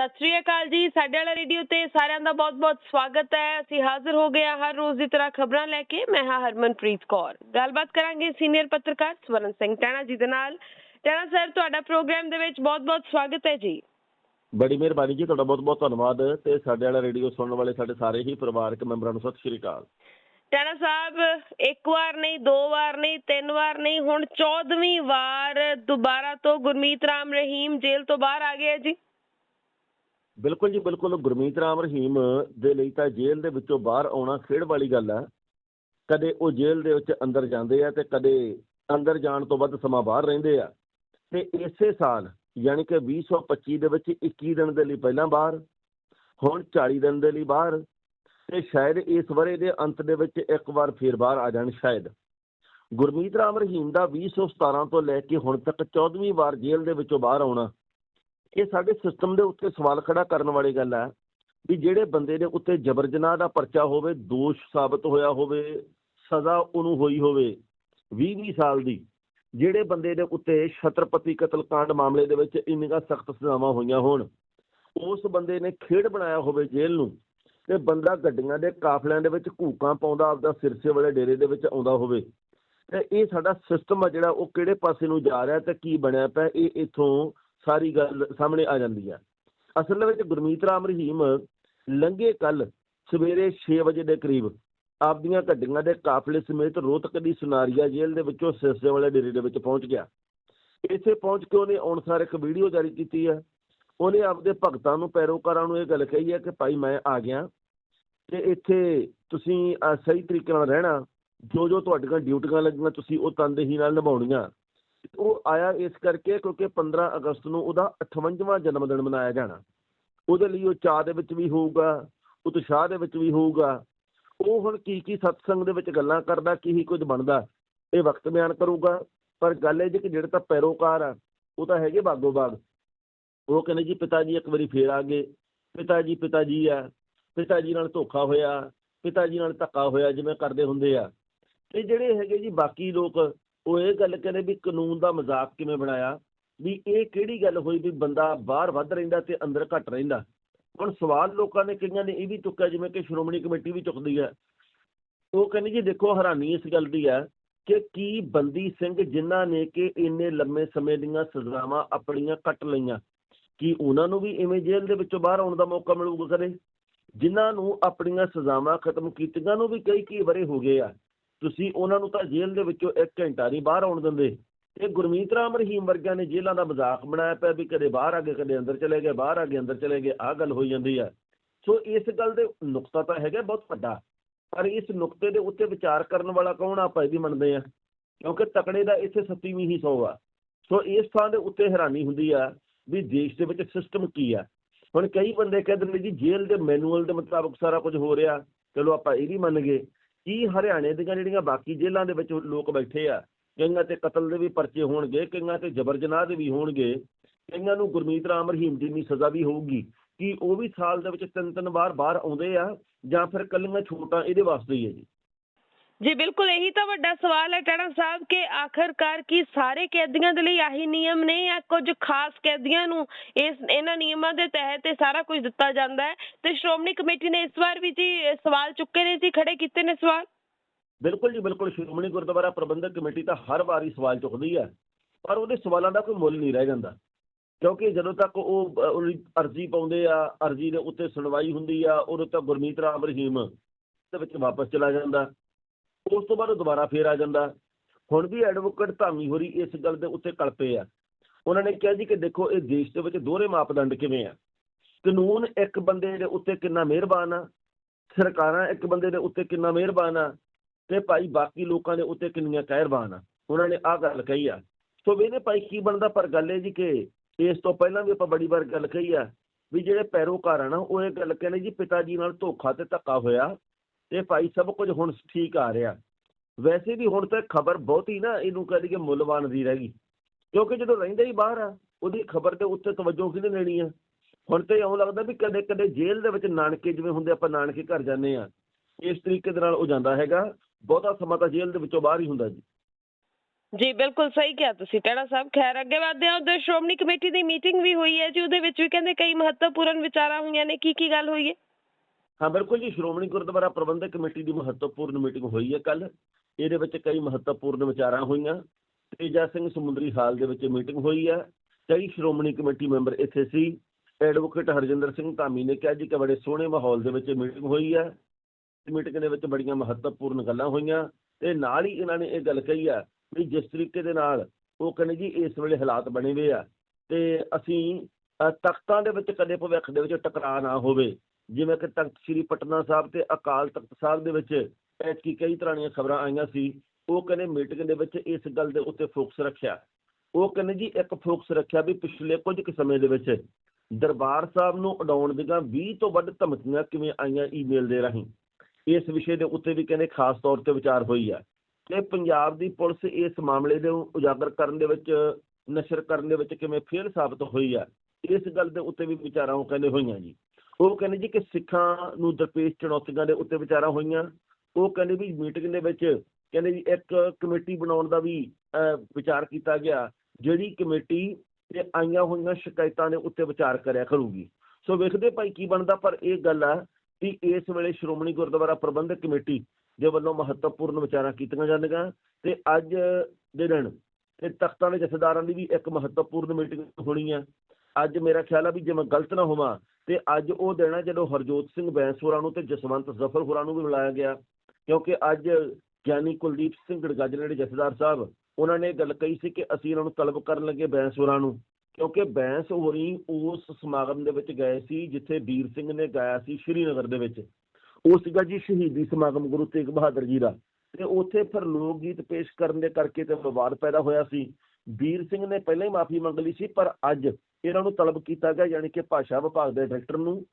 ਸਤਿ ਸ਼੍ਰੀ ਅਕਾਲ ਜੀ ਸਾਡੇ ਵਾਲਾ ਰੇਡੀਓ ਤੇ ਸਾਰਿਆਂ ਦਾ ਬਹੁਤ-ਬਹੁਤ ਸਵਾਗਤ ਹੈ। ਅਸੀਂ ਹਾਜ਼ਰ ਹੋ ਗਏ ਹਰ ਰੋਜ਼ ਦੀ ਤਰ੍ਹਾਂ ਖਬਰਾਂ ਲੈ ਕੇ। ਮੈਂ ਹਾਂ ਹਰਮਨਪ੍ਰੀਤ ਕੌਰ। ਗੱਲਬਾਤ ਕਰਾਂਗੇ ਸੀਨੀਅਰ ਪੱਤਰਕਾਰ ਸਵਰਨ ਸਿੰਘ ਟਾਣਾ ਜੀ ਦੇ ਨਾਲ। ਟਾਣਾ ਸਰ ਤੁਹਾਡਾ ਪ੍ਰੋਗਰਾਮ ਦੇ ਵਿੱਚ ਬਹੁਤ-ਬਹੁਤ ਸਵਾਗਤ ਹੈ ਜੀ। ਬੜੀ ਮਿਹਰਬਾਨੀ ਜੀ ਤੁਹਾਡਾ ਬਹੁਤ ਬਹੁਤ ਧੰਨਵਾਦ। ਤੇ ਸਾਡੇ ਵਾਲਾ ਰੇਡੀਓ ਸੁਣਨ ਵਾਲੇ ਸਾਡੇ ਸਾਰੇ ਹੀ ਪਰਿਵਾਰਕ ਮੈਂਬਰਾਂ ਨੂੰ ਸਤਿ ਸ਼੍ਰੀ ਅਕਾਲ। ਟਾਣਾ ਸਾਹਿਬ ਇੱਕ ਵਾਰ ਨਹੀਂ ਦੋ ਵਾਰ ਨਹੀਂ ਤਿੰਨ ਵਾਰ ਨਹੀਂ ਹੁਣ 14ਵੀਂ ਵਾਰ ਦੁਬਾਰਾ ਤੋਂ ਗੁਰਮੀਤ ਰਾਮ ਰਹੀਮ ਜੇਲ੍ਹ ਤੋਂ ਬਾਹਰ ਆ ਗਏ ਜੀ। ਬਿਲਕੁਲ ਜੀ, ਬਿਲਕੁਲ। ਗੁਰਮੀਤ ਰਾਮ ਰਹੀਮ ਦੇ ਲਈ ਤਾਂ ਜੇਲ੍ਹ ਦੇ ਵਿੱਚੋਂ ਬਾਹਰ ਆਉਣਾ ਖੇਡ ਵਾਲੀ ਗੱਲ ਆ ਕਦੇ ਉਹ ਜੇਲ੍ਹ ਦੇ ਵਿੱਚ ਅੰਦਰ ਜਾਂਦੇ ਆ ਤੇ ਕਦੇ ਅੰਦਰ ਜਾਣ ਤੋਂ ਵੱਧ ਸਮਾਂ ਬਾਹਰ ਰਹਿੰਦੇ ਆ। ਤੇ ਇਸੇ ਸਾਲ ਯਾਨੀ ਕਿ 2025 ਦੇ ਵਿੱਚ 21 ਦਿਨ ਦੇ ਲਈ ਪਹਿਲਾਂ ਬਾਹਰ, ਹੁਣ 40 ਦਿਨ ਦੇ ਲਈ ਬਾਹਰ ਤੇ ਸ਼ਾਇਦ ਇਸ ਵਰੇ ਦੇ ਅੰਤ ਦੇ ਵਿੱਚ ਇੱਕ ਵਾਰ ਫੇਰ ਬਾਹਰ ਆ ਜਾਣ ਸ਼ਾਇਦ। ਗੁਰਮੀਤ ਰਾਮ ਰਹੀਮ ਦਾ 2017 ਤੋਂ ਲੈ ਕੇ ਹੁਣ ਤੱਕ 14ਵੀਂ ਵਾਰ ਜੇਲ੍ਹ ਦੇ ਵਿੱਚੋਂ ਬਾਹਰ ਆਉਣਾ ਇਹ ਸਾਡੇ ਸਿਸਟਮ ਦੇ ਉੱਤੇ ਸਵਾਲ ਖੜਾ ਕਰਨ ਵਾਲੀ ਗੱਲ ਹੈ ਵੀ ਜਿਹੜੇ ਬੰਦੇ ਦੇ ਉੱਤੇ ਜਬਰ ਜਨਾਹ ਦਾ ਪਰਚਾ ਹੋਵੇ, ਦੋਸ਼ ਸਾਬਤ ਹੋਇਆ ਹੋਵੇ, ਸਜ਼ਾ ਉਹਨੂੰ ਹੋਈ ਹੋਵੇ 20-20 ਸਾਲ ਦੀ, ਜਿਹੜੇ ਬੰਦੇ ਦੇ ਉੱਤੇ ਛਤਰਪਤੀ ਕਤਲकांड ਮਾਮਲੇ ਦੇ ਵਿੱਚ ਇੰਨੀਆਂ ਸਖਤ ਸਜ਼ਾਵਾਂ ਹੋਈਆਂ ਹੋਣ, ਉਸ ਬੰਦੇ ਨੇ ਖੇਡ ਬਣਾਇਆ ਹੋਵੇ ਜੇਲ੍ਹ ਨੂੰ ਤੇ ਬੰਦਾ ਗੱਡੀਆਂ ਦੇ ਕਾਫਲਿਆਂ ਦੇ ਵਿੱਚ ਘੂਕਾਂ ਪਾਉਂਦਾ, ਆਪਦਾ ਸਿਰਸੇ ਵਾਲੇ ਡੇਰੇ ਦੇ ਵਿੱਚ ਆਉਂਦਾ ਹੋਵੇ, ਤੇ ਇਹ ਸਾਡਾ ਸਿਸਟਮ ਆ ਜਿਹੜਾ ਉਹ ਕਿਹੜੇ ਪਾਸੇ ਨੂੰ ਜਾ ਰਿਹਾ ਤੇ ਕੀ ਬਣਿਆ ਪਿਆ, ਇਹ ਇਥੋਂ ਸਾਰੀ ਗੱਲ ਸਾਹਮਣੇ ਆ ਜਾਂਦੀ ਹੈ ਅਸਲ ਵਿੱਚ ਗੁਰਮੀਤ ਰਾਮ ਰਹੀਮ ਲੰਘੇ ਕੱਲ ਸਵੇਰੇ 6 ਵਜੇ ਦੇ ਕਰੀਬ ਆਪਦੀਆਂ ਗੱਡੀਆਂ ਦੇ ਕਾਫਲੇ ਸਮੇਤ ਰੋਹਤਕ ਦੀ ਸੁਨਾਰੀਆ ਜੇਲ੍ਹ ਦੇ ਵਿੱਚੋਂ ਸਿਰਸੇ ਵਾਲੇ ਡੇਰੇ ਦੇ ਵਿੱਚ ਪਹੁੰਚ ਗਿਆ। ਇੱਥੇ ਪਹੁੰਚ ਕੇ ਉਹਨੇ ਅਨੁਸਾਰ ਇੱਕ ਵੀਡੀਓ ਜਾਰੀ ਕੀਤੀ ਹੈ ਉਹਨੇ ਆਪਦੇ ਭਗਤਾਂ ਨੂੰ, ਪੈਰੋਕਾਰਾਂ ਨੂੰ ਇਹ ਗੱਲ ਕਹੀ ਹੈ ਕਿ ਭਾਈ ਮੈਂ ਆ ਗਿਆ ਤੇ ਇੱਥੇ ਤੁਸੀਂ ਸਹੀ ਤਰੀਕੇ ਨਾਲ ਰਹਿਣਾ। ਜੋ ਜੋ ਤੁਹਾਡੀਆਂ ਡਿਊਟੀਆਂ ਲੱਗੀਆਂ, ਤੁਸੀਂ ਉਹ ਤਨਦੇਹੀ ਨਾਲ ਨਿਭਾਉਣੀਆਂ। ਉਹ ਆਇਆ ਇਸ ਕਰਕੇ ਕਿਉਂਕਿ 15 ਅਗਸਤ ਨੂੰ ਉਹਦਾ 58ਵਾਂ ਜਨਮ ਦਿਨ ਮਨਾਇਆ ਜਾਣਾ। ਉਹਦੇ ਲਈ ਉਹ ਚਾਹ ਦੇ ਵਿੱਚ ਵੀ ਹੋਊਗਾ, ਉਤਸ਼ਾਹ ਦੇ ਵਿੱਚ ਵੀ ਹੋਊਗਾ। ਉਹ ਹੁਣ ਕੀ ਕੀ ਸਤਸੰਗ ਦੇ ਵਿੱਚ ਗੱਲਾਂ ਕਰਦਾ, ਕੀ ਹੀ ਕੁਝ ਬਣਦਾ, ਇਹ ਵਕਤ ਬਿਆਨ ਕਰੂਗਾ। ਪਰ ਗੱਲ ਇਹ ਜੀ ਕਿ ਜਿਹੜੇ ਤਾਂ ਪੈਰੋਕਾਰ ਆ, ਉਹ ਤਾਂ ਹੈਗੇ ਬਾਗੋ ਬਾਗ। ਉਹ ਕਹਿੰਦੇ ਜੀ ਪਿਤਾ ਜੀ ਇੱਕ ਵਾਰੀ ਫੇਰ ਆ ਗਏ। ਪਿਤਾ ਜੀ ਪਿਤਾ ਜੀ ਆ। ਪਿਤਾ ਜੀ ਨਾਲ ਧੋਖਾ ਹੋਇਆ। ਪਿਤਾ ਜੀ ਨਾਲ ਧੱਕਾ ਹੋਇਆ, ਜਿਵੇਂ ਕਰਦੇ ਹੁੰਦੇ ਆ। ਤੇ ਜਿਹੜੇ ਹੈਗੇ ਜੀ ਬਾਕੀ ਲੋਕ ਉਹ ਇਹ ਗੱਲ ਕਹਿੰਦੇ ਵੀ ਕਾਨੂੰਨ ਦਾ ਮਜ਼ਾਕ ਕਿਵੇਂ ਬਣਾਇਆ? ਵੀ ਇਹ ਕਿਹੜੀ ਗੱਲ ਹੋਈ ਵੀ ਬੰਦਾ ਬਾਹਰ ਵੱਧ ਰਹਿੰਦਾ ਤੇ ਅੰਦਰ ਘੱਟ ਰਹਿੰਦਾ? ਹੁਣ ਸਵਾਲ ਲੋਕਾਂ ਨੇ ਕਈਆਂ ਨੇ ਇਹ ਵੀ ਚੁੱਕਿਆ, ਜਿਵੇਂ ਕਿ ਸ਼੍ਰੋਮਣੀ ਕਮੇਟੀ ਵੀ ਚੁੱਕਦੀ ਹੈ। ਉਹ ਕਹਿੰਦੀ ਜੀ ਦੇਖੋ, ਹੈਰਾਨੀ ਇਸ ਗੱਲ ਦੀ ਹੈ ਕਿ ਕੀ ਬੰਦੀ ਸਿੰਘ ਜਿਨ੍ਹਾਂ ਨੇ ਕਿ ਇੰਨੇ ਲੰਮੇ ਸਮੇਂ ਦੀਆਂ ਸਜ਼ਾਵਾਂ ਆਪਣੀਆਂ ਕੱਟ ਲਈਆਂ, ਕੀ ਉਹਨਾਂ ਨੂੰ ਵੀ ਇਵੇਂ ਜੇਲ੍ਹ ਦੇ ਵਿੱਚੋਂ ਬਾਹਰ ਆਉਣ ਦਾ ਮੌਕਾ ਮਿਲੂਗਾ ਕਦੇ ਜਿਨ੍ਹਾਂ ਨੂੰ ਆਪਣੀਆਂ ਸਜ਼ਾਵਾਂ ਖਤਮ ਕੀਤੀਆਂ ਨੂੰ ਵੀ ਕਈ ਕਈ ਵਰੇ ਹੋ ਗਏ ਆ। ਤੁਸੀਂ ਉਹਨਾਂ ਨੂੰ ਤਾਂ ਜੇਲ੍ਹ ਦੇ ਵਿੱਚੋਂ ਇੱਕ ਘੰਟਾ ਨਹੀਂ ਬਾਹਰ ਆਉਣ ਦਿੰਦੇ। ਇਹ ਗੁਰਮੀਤ ਰਾਮ ਰਹੀਮ ਵਰਗਿਆਂ ਨੇ ਜੇਲ੍ਹਾਂ ਦਾ ਮਜ਼ਾਕ ਬਣਾਇਆ ਪਿਆ ਵੀ ਕਦੇ ਬਾਹਰ ਆ ਗਏ, ਕਦੇ ਅੰਦਰ ਚਲੇ ਗਏ, ਬਾਹਰ ਆ ਗਏ, ਅੰਦਰ ਚਲੇ ਗਏ, ਆਹ ਗੱਲ ਹੋਈ ਜਾਂਦੀ ਆ। ਸੋ ਇਸ ਗੱਲ ਦੇ ਨੁਕਤਾ ਤਾਂ ਹੈਗਾ ਬਹੁਤ ਵੱਡਾ, ਪਰ ਇਸ ਨੁਕਤੇ ਦੇ ਉੱਤੇ ਵਿਚਾਰ ਕਰਨ ਵਾਲਾ ਕੌਣ ਆਪਾਂ ਇਹ ਵੀ ਮੰਨਦੇ ਆ ਕਿਉਂਕਿ ਤਕੜੇ ਦਾ ਇੱਥੇ ਸੱਤੀਵੀਂ ਹੀ ਸੌ ਆ। ਸੋ ਇਸ ਥਾਂ ਦੇ ਉੱਤੇ ਹੈਰਾਨੀ ਹੁੰਦੀ ਆ ਵੀ ਦੇਸ਼ ਦੇ ਵਿੱਚ ਸਿਸਟਮ ਕੀ ਆ। ਹੁਣ ਕਈ ਬੰਦੇ ਕਹਿੰਦੇ ਨੇ ਜੀ ਜੇਲ੍ਹ ਦੇ ਮੈਨੂਅਲ ਦੇ ਮੁਤਾਬਕ ਸਾਰਾ ਕੁਝ ਹੋ ਰਿਹਾ, ਚਲੋ ਆਪਾਂ ਇਹ ਵੀ ਮੰਨ ਗਏ। ਕੀ ਹਰਿਆਣੇ ਦੀਆਂ ਜਿਹੜੀਆਂ ਬਾਕੀ ਜੇਲ੍ਹਾਂ ਦੇ ਵਿੱਚ ਲੋਕ ਬੈਠੇ ਆ, ਕਈਆਂ ਤੇ ਕਤਲ ਦੇ ਵੀ ਪਰਚੇ ਹੋਣਗੇ, ਕਈਆਂ ਤੇ ਜਬਰ ਜਨਾਹ ਦੇ ਵੀ ਹੋਣਗੇ, ਕਈਆਂ ਨੂੰ ਗੁਰਮੀਤ ਰਾਮ ਰਹੀਮ ਜਿੰਨੀ ਸਜ਼ਾ ਵੀ ਹੋਊਗੀ, ਕਿ ਉਹ ਵੀ ਸਾਲ ਦੇ ਵਿੱਚ ਤਿੰਨ ਤਿੰਨ ਵਾਰ ਬਾਹਰ ਆਉਂਦੇ ਆ ਜਾਂ ਫਿਰ ਕੱਲੀਆਂ ਛੋਟਾਂ ਇਹਦੇ ਵਾਸਤੇ ਹੀ ਹੈ ਜੀ? ਜੀ ਬਿਲਕੁਲ, ਇਹੀ ਤਾਂ ਵੱਡਾ ਸਵਾਲ ਹੈ ਟਾਣਾ ਸਾਹਿਬ ਕਿ ਆਖਰਕਾਰ ਕੀ ਸਾਰੇ ਕੈਦੀਆਂ ਦੇ ਲਈ ਆਹੀ ਨਿਯਮ ਨੇ ਜਾਂ ਕੁਝ ਖਾਸ ਕੈਦੀਆਂ ਨੂੰ ਇਸ, ਇਹਨਾਂ ਨਿਯਮਾਂ ਦੇ ਤਹਿਤ ਸਾਰਾ ਕੁਝ ਦਿੱਤਾ ਜਾਂਦਾ ਹੈ? ਤੇ ਸ਼੍ਰੋਮਣੀ ਕਮੇਟੀ ਨੇ ਇਸ ਵਾਰ ਵੀ ਜੀ ਸਵਾਲ ਚੁੱਕੇ ਨੇ ਜੀ, ਖੜੇ ਕੀਤੇ ਨੇ ਸਵਾਲ? ਬਿਲਕੁਲ ਜੀ, ਬਿਲਕੁਲ। ਸ਼੍ਰੋਮਣੀ ਗੁਰਦੁਆਰਾ ਪ੍ਰਬੰਧਕ ਕਮੇਟੀ ਤਾਂ ਹਰ ਵਾਰੀ ਸਵਾਲ ਚੁੱਕਦੀ ਹੈ, ਪਰ ਉਹਦੇ ਸਵਾਲਾਂ ਦਾ ਕੋਈ ਮੁੱਲ ਨਹੀਂ ਰਹਿ ਜਾਂਦਾ। ਕਿਉਂਕਿ ਜਦੋਂ ਤੱਕ ਉਹ ਅਰਜ਼ੀ ਪਾਉਂਦੇ ਆ, ਅਰਜ਼ੀ ਦੇ ਉੱਤੇ ਸੁਣਵਾਈ ਹੁੰਦੀ ਆ, ਉਦੋਂ ਤੱਕ ਗੁਰਮੀਤ ਰਾਮ ਰਹੀਮ ਦੇ ਵਿੱਚ ਵਾਪਸ ਚਲਾ ਜਾਂਦਾ। ਉਸ ਤੋਂ ਬਾਅਦ ਉਹ ਦੁਬਾਰਾ ਫੇਰ ਆ ਜਾਂਦਾ। ਹੁਣ ਵੀ ਐਡਵੋਕੇਟ ਧਾਮੀ ਹੋਰੀ ਇਸ ਗੱਲ ਦੇ ਉੱਤੇ ਕਲਪੇ ਆ। ਉਹਨਾਂ ਨੇ ਕਿਹਾ ਜੀ ਕਿ ਦੇਖੋ, ਇਹ ਦੇਸ਼ ਦੇ ਵਿੱਚ ਦੋਹਰੇ ਮਾਪਦੰਡ ਕਿਵੇਂ ਆ? ਕਾਨੂੰਨ ਇੱਕ ਬੰਦੇ ਦੇ ਉੱਤੇ ਕਿੰਨਾ ਮਿਹਰਬਾਨ ਆ, ਸਰਕਾਰਾਂ ਇੱਕ ਬੰਦੇ ਦੇ ਉੱਤੇ ਕਿੰਨਾ ਮਿਹਰਬਾਨ ਆ, ਤੇ ਭਾਈ ਬਾਕੀ ਲੋਕਾਂ ਦੇ ਉੱਤੇ ਕਿੰਨੀਆਂ ਕਹਿਰਬਾਨ ਆ। ਉਹਨਾਂ ਨੇ ਆਹ ਗੱਲ ਕਹੀ ਆ। ਸੋ ਵੀ ਭਾਈ ਕੀ ਬਣਦਾ? ਪਰ ਗੱਲ ਇਹ ਜੀ ਕਿ ਇਸ ਤੋਂ ਪਹਿਲਾਂ ਵੀ ਆਪਾਂ ਬੜੀ ਵਾਰ ਗੱਲ ਕਹੀ ਆ ਵੀ ਜਿਹੜੇ ਪੈਰੋਕਾਰ ਆ ਨਾ, ਉਹ ਇਹ ਗੱਲ ਕਹਿੰਦੇ ਜੀ, ਪਿਤਾ ਜੀ ਨਾਲ ਧੋਖਾ ਤੇ ਧੱਕਾ ਹੋਇਆ ਤੇ ਭਾਈ ਸਭ ਕੁਝ ਹੁਣ ਠੀਕ ਆ ਰਿਹਾ। ਵੈਸੇ ਵੀ ਹੁਣ ਤਾਂ ਖਬਰ ਬਹੁਤੀ ਨਾ ਇਹਨੂੰ ਕਹਿ ਦਈਏ ਮੁੱਲਵਾਨ ਦੀ ਰਹਿ ਗਈ। ਕਿਉਂਕਿ ਜਦੋਂ ਰਹਿੰਦਾ ਹੀ ਬਾਹਰ ਆ ਉਹਦੀ ਖਬਰ ਦੇ ਉੱਤੇ ਤਵੱਜੋ ਕਿਹਨੇ ਲੈਣੀ ਆ? ਹੁਣ ਤੇ ਇਉਂ ਲੱਗਦਾ ਵੀ ਕਦੇ ਕਦੇ ਜੇਲ੍ਹ ਦੇ ਵਿੱਚ ਨਾਨਕੇ ਜਿਵੇਂ ਹੁੰਦੇ ਆਪਾਂ ਨਾਨਕੇ ਘਰ ਜਾਂਦੇ ਆ ਇਸ ਤਰੀਕੇ ਦੇ ਨਾਲ ਉਹ ਜਾਂਦਾ ਹੈਗਾ। ਬਹੁਤਾ ਸਮਾਂ ਤਾਂ ਜੇਲ੍ਹ ਦੇ ਵਿੱਚੋਂ ਬਾਹਰ ਹੀ ਹੁੰਦਾ ਜੀ। ਜੀ ਬਿਲਕੁਲ ਸਹੀ ਕਿਹਾ ਤੁਸੀਂ। ਟੈਣਾ ਸਾਹਿਬ ਖੈਰ ਅੱਗੇ ਵਧਦੇ ਹਾਂ। ਉਧਰ ਸ਼੍ਰੋਮਣੀ ਕਮੇਟੀ ਦੀ ਮੀਟਿੰਗ ਵੀ ਹੋਈ ਹੈ ਜੀ ਉਹਦੇ ਵਿੱਚ ਵੀ ਕਹਿੰਦੇ ਕਈ ਮਹੱਤਵਪੂਰਨ ਵਿਚਾਰਾਂ ਹੋਈਆਂ ਨੇ। ਕੀ ਕੀ ਗੱਲ ਹੋਈ ਹੈ? ਹਾਂ ਬਿਲਕੁਲ ਜੀ। ਸ਼੍ਰੋਮਣੀ ਗੁਰਦੁਆਰਾ ਪ੍ਰਬੰਧਕ ਕਮੇਟੀ ਦੀ ਮਹੱਤਵਪੂਰਨ ਮੀਟਿੰਗ ਹੋਈ ਹੈ ਕੱਲ ਇਹਦੇ ਵਿੱਚ ਕਈ ਮਹੱਤਵਪੂਰਨ ਵਿਚਾਰਾਂ ਹੋਈਆਂ। ਤੇਜਾ ਸਿੰਘ ਸਮੁੰਦਰੀ ਹਾਲ ਦੇ ਵਿੱਚ ਮੀਟਿੰਗ ਹੋਈ ਹੈ ਕਈ ਸ਼੍ਰੋਮਣੀ ਕਮੇਟੀ ਮੈਂਬਰ ਇੱਥੇ ਸੀ। ਐਡਵੋਕੇਟ ਹਰਜਿੰਦਰ ਸਿੰਘ ਧਾਮੀ ਨੇ ਕਿਹਾ ਜੀ ਕਿ ਬੜੇ ਸੋਹਣੇ ਮਾਹੌਲ ਦੇ ਵਿੱਚ ਮੀਟਿੰਗ ਹੋਈ ਹੈ ਮੀਟਿੰਗ ਦੇ ਵਿੱਚ ਬੜੀਆਂ ਮਹੱਤਵਪੂਰਨ ਗੱਲਾਂ ਹੋਈਆਂ ਤੇ ਨਾਲ ਹੀ ਇਹਨਾਂ ਨੇ ਇਹ ਗੱਲ ਕਹੀ ਆ ਵੀ ਜਿਸ ਤਰੀਕੇ ਦੇ ਨਾਲ ਉਹ ਕਹਿੰਦੇ ਜੀ ਇਸ ਵੇਲੇ ਹਾਲਾਤ ਬਣੇ ਹੋਏ ਆ ਤੇ ਅਸੀਂ ਤਖਤਾਂ ਦੇ ਵਿੱਚ ਕਦੇ ਭਵਿੱਖ ਦੇ ਵਿੱਚ ਟਕਰਾਅ ਨਾ ਹੋਵੇ। ਜਿਵੇਂ ਕਿ ਤਖਤ ਸ੍ਰੀ ਪਟਨਾ ਸਾਹਿਬ ਤੇ ਅਕਾਲ ਤਖਤ ਸਾਹਿਬ ਦੇ ਵਿੱਚ ਐਤਕੀ ਕਈ ਤਰ੍ਹਾਂ ਦੀਆਂ ਖਬਰਾਂ ਆਈਆਂ ਸੀ। ਉਹ ਕਹਿੰਦੇ ਮੀਟਿੰਗ ਦੇ ਵਿੱਚ ਇਸ ਗੱਲ ਦੇ ਉੱਤੇ ਫੋਕਸ ਰੱਖਿਆ। ਉਹ ਕਹਿੰਦੇ ਜੀ ਇੱਕ ਫੋਕਸ ਰੱਖਿਆ ਵੀ ਪਿਛਲੇ ਕੁਝ ਕੁ ਸਮੇਂ ਦੇ ਵਿੱਚ ਦਰਬਾਰ ਸਾਹਿਬ ਨੂੰ ਉਡਾਉਣ ਦੀਆਂ 20 ਤੋਂ ਵੱਧ ਧਮਕੀਆਂ ਕਿਵੇਂ ਆਈਆਂ ਈਮੇਲ ਦੇ ਰਾਹੀਂ। ਇਸ ਵਿਸ਼ੇ ਦੇ ਉੱਤੇ ਵੀ ਕਹਿੰਦੇ ਖਾਸ ਤੌਰ ਤੇ ਵਿਚਾਰ ਹੋਈ ਆ। ਤੇ ਪੰਜਾਬ ਦੀ ਪੁਲਿਸ ਇਸ ਮਾਮਲੇ ਦੇ ਉਜਾਗਰ ਕਰਨ ਦੇ ਵਿੱਚ, ਨਸ਼ਰ ਕਰਨ ਦੇ ਵਿੱਚ ਕਿਵੇਂ ਫੇਲ ਸਾਬਤ ਹੋਈ ਆ, ਇਸ ਗੱਲ ਦੇ ਉੱਤੇ ਵੀ ਵਿਚਾਰਾਂ ਉਹ ਕਹਿੰਦੇ ਹੋਈਆਂ ਜੀ। ਉਹ ਕਹਿੰਦੇ ਜੀ ਕਿ ਸਿੱਖਾਂ ਨੂੰ ਦਰਪੇਸ਼ ਚੁਣੌਤੀਆਂ ਦੇ ਉੱਤੇ ਵਿਚਾਰਾਂ ਹੋਈਆਂ। ਉਹ ਕਹਿੰਦੇ ਵੀ ਮੀਟਿੰਗ ਦੇ ਵਿੱਚ ਕਹਿੰਦੇ ਵੀ ਇੱਕ ਕਮੇਟੀ ਬਣਾਉਣ ਦਾ ਵੀ ਵਿਚਾਰ ਕੀਤਾ ਗਿਆ, ਜਿਹੜੀ ਕਮੇਟੀ ਤੇ ਆਈਆਂ ਹੋਈਆਂ ਸ਼ਿਕਾਇਤਾਂ ਦੇ ਉੱਤੇ ਵਿਚਾਰ ਕਰਿਆ ਕਰੂਗੀ। ਸੋ ਵੇਖਦੇ ਭਾਈ ਕੀ ਬਣਦਾ, ਪਰ ਇਹ ਗੱਲ ਆ ਕਿ ਇਸ ਵੇਲੇ ਸ਼੍ਰੋਮਣੀ ਗੁਰਦੁਆਰਾ ਪ੍ਰਬੰਧਕ ਕਮੇਟੀ ਦੇ ਵੱਲੋਂ ਮਹੱਤਵਪੂਰਨ ਵਿਚਾਰਾਂ ਕੀਤੀਆਂ ਜਾਂਦੀਆਂ ਤੇ ਅੱਜ ਦੇ ਦਿਨ ਤੇ ਤਖਤਾਂ ਦੇ ਜਥੇਦਾਰਾਂ ਦੀ ਵੀ ਇੱਕ ਮਹੱਤਵਪੂਰਨ ਮੀਟਿੰਗ ਹੋਣੀ ਹੈ ਅੱਜ ਮੇਰਾ ਖਿਆਲ ਆ ਵੀ ਜੇ ਮੈਂ ਗਲਤ ਨਾ ਹੋਵਾਂ ਤੇ ਅੱਜ ਉਹ ਦਿਨ ਹੈ ਜਦੋਂ ਹਰਜੋਤ ਸਿੰਘ ਬੈਂਸ ਹੋਰਾਂ ਨੂੰ ਤੇ ਜਸਵੰਤ ਜ਼ਫਰ ਹੋਰਾਂ ਨੂੰ ਵੀ ਬੁਲਾਇਆ ਗਿਆ। ਕਿਉਂਕਿ ਅੱਜ ਗਿਆਨੀ ਕੁਲਦੀਪ ਸਿੰਘ ਗੜਗਾਜਰੇ ਦੇ ਜਥੇਦਾਰ ਸਾਹਿਬ, ਉਹਨਾਂ ਨੇ ਇਹ ਗੱਲ ਕਹੀ ਸੀ ਕਿ ਅਸੀਂ ਇਹਨਾਂ ਨੂੰ ਤਲਬ ਕਰਨ ਲੱਗੇ ਬੈਂਸ ਹੋਰਾਂ ਨੂੰ, ਕਿਉਂਕਿ ਬੈਂਸ ਹੋਰੀ ਉਸ ਸਮਾਗਮ ਦੇ ਵਿੱਚ ਗਏ ਸੀ ਜਿੱਥੇ ਵੀਰ ਸਿੰਘ ਨੇ ਗਾਇਆ ਸੀ ਸ਼੍ਰੀਨਗਰ ਦੇ ਵਿੱਚ। ਉਹ ਸੀਗਾ ਜੀ ਸ਼ਹੀਦੀ ਸਮਾਗਮ ਗੁਰੂ ਤੇਗ ਬਹਾਦਰ ਜੀ ਦਾ। ਤੇ ਉੱਥੇ ਫਿਰ ਲੋਕ ਗੀਤ ਪੇਸ਼ ਕਰਨ ਦੇ ਕਰਕੇ ਤੇ ਵਿਵਾਦ ਪੈਦਾ ਹੋਇਆ ਸੀ। ਵੀਰ ਸਿੰਘ ਨੇ ਪਹਿਲਾਂ ਹੀ ਮਾਫੀ ਮੰਗ ਲਈ ਸੀ ਪਰ ਅੱਜ ਇਹਨਾਂ ਨੂੰ ਤਲਬ ਕੀਤਾ ਗਿਆ ਯਾਨੀ ਕਿ ਭਾਸ਼ਾ ਵਿਭਾਗ ਦੇ ਡਾਇਰੈਕਟਰ ਨੂੰ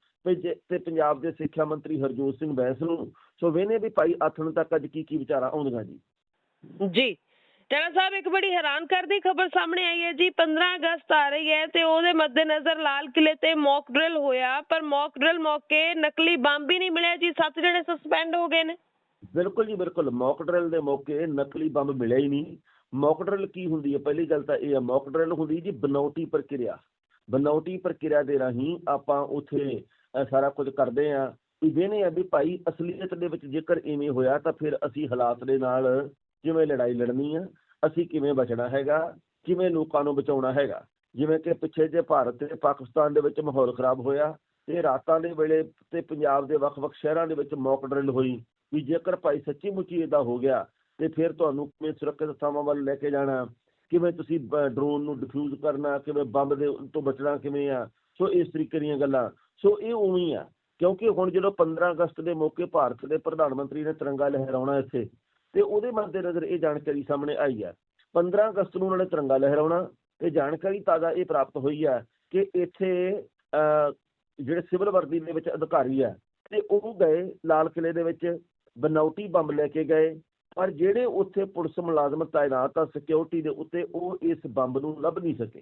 ਤੇ ਪੰਜਾਬ ਦੇ ਸਿੱਖਿਆ ਮੰਤਰੀ ਹਰਜੋਤ ਸਿੰਘ ਬੈਂਸ ਨੂੰ। ਸੋ ਵੇਨੇ ਵੀ ਭਾਈ ਆਥਣ ਤੱਕ ਅੱਜ ਕੀ ਕੀ ਵਿਚਾਰਾਂ ਆਉਂਦੀਆਂ ਜੀ? ਜੀ ਟੈਣਾ ਸਾਹਿਬ ਇੱਕ ਬੜੀ ਹੈਰਾਨ ਕਰਦੀ ਖਬਰ ਸਾਹਮਣੇ ਆਈ ਹੈ ਜੀ 15 ਅਗਸਤ ਆ ਰਹੀ ਹੈ ਤੇ ਉਹਦੇ ਮੱਦੇਨਜ਼ਰ ਲਾਲ ਕਿਲੇ ਤੇ ਮੌਕ ਡਰਿਲ ਹੋਇਆ ਪਰ ਮੌਕ ਡਰਿਲ ਮੌਕੇ ਨਕਲੀ ਬੰਬ ਹੀ ਨਹੀਂ ਮਿਲਿਆ ਜੀ ਸੱਤ ਜਣੇ ਸਸਪੈਂਡ ਹੋ ਗਏ ਨੇ। ਬਿਲਕੁਲ ਜੀ ਬਿਲਕੁਲ ਮੌਕ ਡਰਿਲ ਦੇ ਮੌਕੇ ਨਕਲੀ ਬੰਬ ਮਿਲਿਆ ਹੀ ਨਹੀਂ। ਮੌਕ ਡਰਿਲ ਕੀ ਹੁੰਦੀ ਹੈ? ਪਹਿਲੀ ਗੱਲ ਤਾਂ ਇਹ ਹੈ ਮੌਕ ਡਰਿਲ ਹੁੰਦੀ ਜੀ ਬਨੌਟੀ ਪ੍ਰਕਿਰਿਆ। ਬਨੌਟੀ ਪ੍ਰਕਿਰਿਆ ਦੇ ਰਾਹੀਂ ਆਪਾਂ ਉਥੇ ਸਾਰਾ ਕੁਝ ਕਰਦੇ ਆ ਵੀ ਵੇਨੇ ਆ ਵੀ ਭਾਈ ਅਸਲੀਅਤ ਦੇ ਵਿੱਚ ਜੇਕਰ ਇਵੇਂ ਹੋਇਆ ਤਾਂ ਫਿਰ ਅਸੀਂ ਹਾਲਾਤ ਦੇ ਨਾਲ ਕਿਵੇਂ ਲੜਾਈ ਲੜਨੀ ਆ? ਅਸੀਂ ਕਿਵੇਂ ਬਚਣਾ ਹੈਗਾ? ਕਿਵੇਂ ਲੋਕਾਂ ਨੂੰ ਬਚਾਉਣਾ ਹੈਗਾ? ਜਿਵੇਂ ਕਿ ਪਿੱਛੇ ਜੇ ਭਾਰਤ ਤੇ ਪਾਕਿਸਤਾਨ ਦੇ ਵਿੱਚ ਮਾਹੌਲ ਖਰਾਬ ਹੋਇਆ ਤੇ ਰਾਤਾਂ ਦੇ ਵੇਲੇ ਤੇ ਪੰਜਾਬ ਦੇ ਵੱਖ-ਵੱਖ ਸ਼ਹਿਰਾਂ ਦੇ ਵਿੱਚ ਮੌਕ ਡਰਿਲ ਹੋਈ। ਵੀ ਜੇਕਰ ਭਾਈ ਸੱਚੀ ਮੁੱਚੀ ਇਦਾਂ ਹੋ ਗਿਆ ਤੇ ਫਿਰ ਤੁਹਾਨੂੰ ਕਿਵੇਂ ਸੁਰੱਖਿਅਤ ਥਾਵਾਂ ਵੱਲ ਲੈ ਕੇ ਜਾਣਾ, ਕਿਵੇਂ ਤੁਸੀਂ ਡਰੋਨ ਨੂੰ ਡਿਫਿਊਜ਼ ਕਰਨਾ, ਕਿਵੇਂ ਬੰਬ ਦੇ ਤੋਂ ਬਚਣਾ ਕਿਵੇਂ ਆ, ਸੋ ਇਸ ਤਰੀਕੇ ਦੀਆਂ ਗੱਲਾਂ। ਸੋ ਇਹ ਉਵੇਂ ਹੀ ਆ, ਕਿਉਂਕਿ ਹੁਣ ਜਦੋਂ 15 ਅਗਸਤ ਦੇ ਮੌਕੇ ਭਾਰਤ ਦੇ ਪ੍ਰਧਾਨ ਮੰਤਰੀ ਨੇ ਤਿਰੰਗਾ ਲਹਿਰਾਉਣਾ ਇੱਥੇ, ਤੇ ਉਹਦੇ ਮੱਦੇਨਜ਼ਰ ਇਹ ਜਾਣਕਾਰੀ ਸਾਹਮਣੇ ਆਈ ਆ। 15 ਅਗਸਤ ਨੂੰ ਉਹਨਾਂ ਨੇ ਤਿਰੰਗਾ ਲਹਿਰਾਉਣਾ, ਤੇ ਜਾਣਕਾਰੀ ਤਾਜ਼ਾ ਇਹ ਪ੍ਰਾਪਤ ਹੋਈ ਆ ਕਿ ਇੱਥੇ ਜਿਹੜੇ ਸਿਵਲ ਵਰਦੀ ਦੇ ਵਿੱਚ ਅਧਿਕਾਰੀ ਆ, ਤੇ ਉਹ ਗਏ ਲਾਲ ਕਿਲੇ ਦੇ ਵਿੱਚ ਬਨੌਟੀ ਬੰਬ ਲੈ ਕੇ ਗਏ ਪਰ ਜਿਹੜੇ ਉੱਥੇ ਪੁਲਿਸ ਮੁਲਾਜ਼ਮ ਤਾਇਨਾਤ ਆ ਸਿਕਿਉਰਿਟੀ ਦੇ ਉੱਤੇ, ਉਹ ਇਸ ਬੰਬ ਨੂੰ ਲੱਭ ਨਹੀਂ ਸਕੇ।